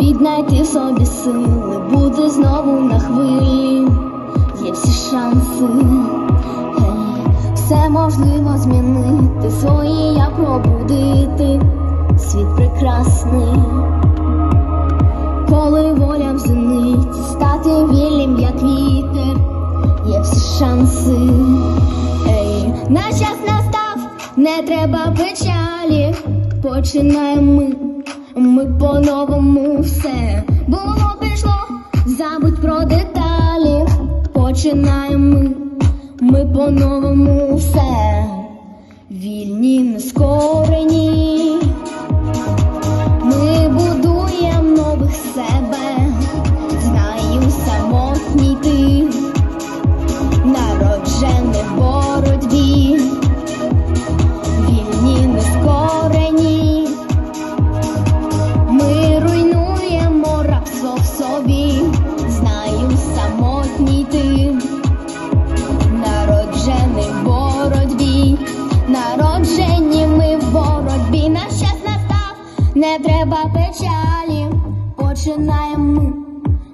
Віднайти собі сили, бути знову на хвилі, є всі шанси, Гей, все можливо змінити, своє я пробудити, світ прекрасний, коли воля в зениті, стати вільним, як вітер, є всі шанси, Ей, наш час настав, не треба печалі, починаємо ми. Ми по-новому все було пішло, забудь про деталі. Починаємо ми, ми по-новому все. Вільні нескорені. Народжені ми в боротьбі, наш час настав, не треба печалі, починаємо ми,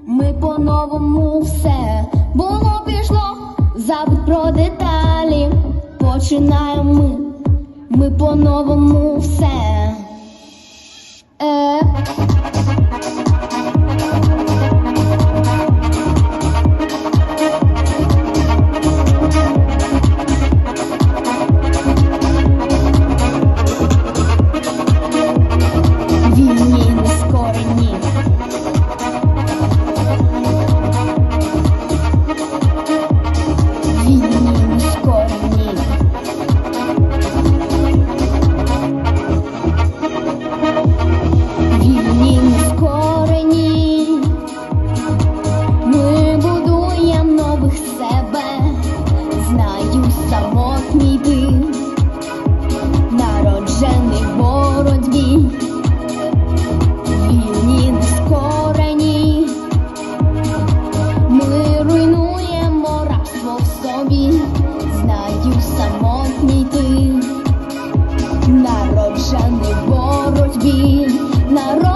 ми по-новому все. Було пішло, забудь про деталі, починаємо ми, ми по-новому все. Переможемо в боротьбі народ.